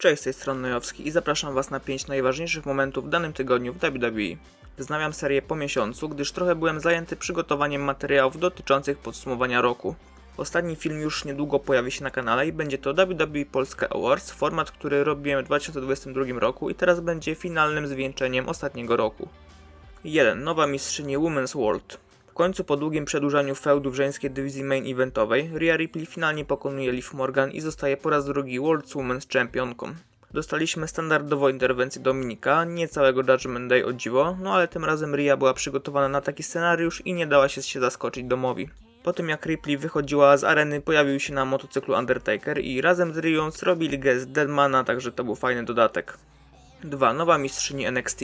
Cześć, z tej strony Nojowski i zapraszam Was na 5 najważniejszych momentów w danym tygodniu w WWE. Wznawiam serię po miesiącu, gdyż trochę byłem zajęty przygotowaniem materiałów dotyczących podsumowania roku. Ostatni film już niedługo pojawi się na kanale i będzie to WWE Polska Awards, format, który robiłem w 2022 roku i teraz będzie finalnym zwieńczeniem ostatniego roku. 1. Nowa mistrzyni Women's World. Końcu po długim przedłużaniu feudu w żeńskiej dywizji main eventowej, Rhea Ripley finalnie pokonuje Liv Morgan i zostaje po raz drugi World Women's Championką. Dostaliśmy standardowo interwencję Dominika, nie całego Judgment Day o dziwo, no ale tym razem Rhea była przygotowana na taki scenariusz i nie dała się, się zaskoczyć domowi. Po tym jak Ripley wychodziła z areny, pojawił się na motocyklu Undertaker i razem z Rhea zrobili gest Deadmana, także to był fajny dodatek. 2. Nowa mistrzyni NXT.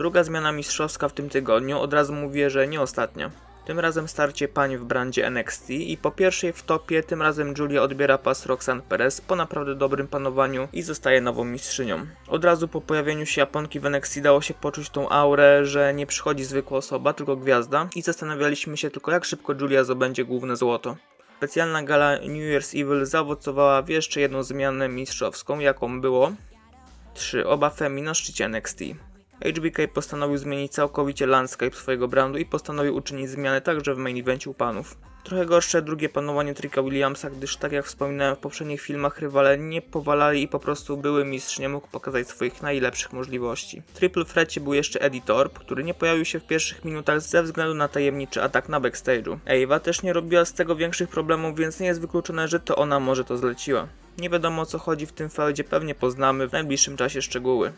Druga zmiana mistrzowska w tym tygodniu, od razu mówię, że nie ostatnia. Tym razem starcie pań w brandzie NXT i po pierwszej w topie tym razem Julia odbiera pas Roxanne Perez po naprawdę dobrym panowaniu i zostaje nową mistrzynią. Od razu po pojawieniu się Japonki w NXT dało się poczuć tą aurę, że nie przychodzi zwykła osoba, tylko gwiazda i zastanawialiśmy się tylko jak szybko Julia zdobędzie główne złoto. Specjalna gala New Year's Evil zaowocowała w jeszcze jedną zmianę mistrzowską, jaką było 3. Oba Femi na szczycie NXT. HBK postanowił zmienić całkowicie landscape swojego brandu i postanowił uczynić zmiany także w main evencie u panów. Trochę gorsze drugie panowanie Tricka Williamsa, gdyż tak jak wspominałem w poprzednich filmach, rywale nie powalali i po prostu były mistrz nie mógł pokazać swoich najlepszych możliwości. Triple Threacie był jeszcze Eddie Thorpe, który nie pojawił się w pierwszych minutach ze względu na tajemniczy atak na backstage'u. Ewa też nie robiła z tego większych problemów, więc nie jest wykluczone, że to ona może to zleciła. Nie wiadomo o co chodzi w tym feudzie, pewnie poznamy w najbliższym czasie szczegóły.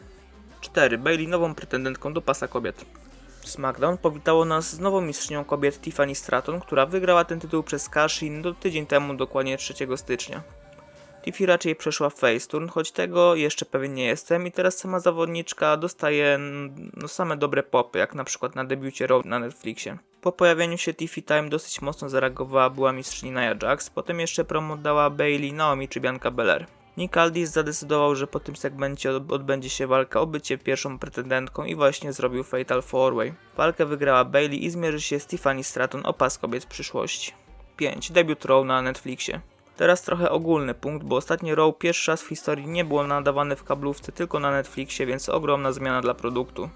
4. Bailey nową pretendentką do pasa kobiet. SmackDown powitało nas z nową mistrzynią kobiet Tiffany Stratton, która wygrała ten tytuł przez Cashin do tydzień temu, dokładnie 3 stycznia. Tiffy raczej przeszła face turn, choć tego jeszcze pewien nie jestem i teraz sama zawodniczka dostaje no, same dobre popy, jak na przykład na debiucie Raw na Netflixie. Po pojawieniu się Tiffy Time dosyć mocno zareagowała była mistrzyni Nia Jax, potem jeszcze promo dała Bailey, Naomi czy Bianca Belair. Nick Aldis zadecydował, że po tym segmencie od- odbędzie się walka o bycie pierwszą pretendentką i właśnie zrobił Fatal 4-Way. Walkę wygrała Bailey i zmierzy się Tiffany Stratton o pas kobiet w przyszłości. 5. Debiut Raw na Netflixie. Teraz trochę ogólny punkt, bo ostatnio Raw pierwszy raz w historii nie było nadawane w kablówce, tylko na Netflixie, więc ogromna zmiana dla produktu.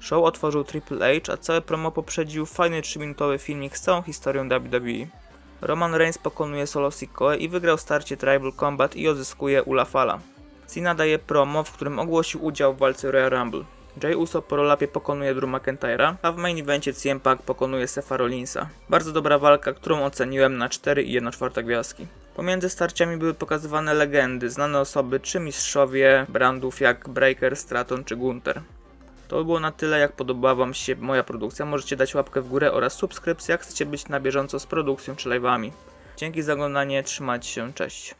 Show otworzył Triple H, a całe promo poprzedził fajny 3-minutowy filmik z całą historią WWE. Roman Reigns pokonuje Solo Sikoe i wygrał starcie Tribal Combat i odzyskuje Ula Fala. Cena daje promo, w którym ogłosił udział w walce Royal Rumble. Jay Uso po rolapie pokonuje Drew McIntyra, a w main evencie CM Punk pokonuje Sefa Rollinsa. Bardzo dobra walka, którą oceniłem na 4 i 1 czwarta gwiazdki. Pomiędzy starciami były pokazywane legendy, znane osoby czy mistrzowie brandów jak Breaker, Stratton czy Gunter. To by było na tyle, jak podobała Wam się moja produkcja. Możecie dać łapkę w górę oraz subskrypcję, jak chcecie być na bieżąco z produkcją czy live'ami. Dzięki za oglądanie, trzymajcie się, cześć.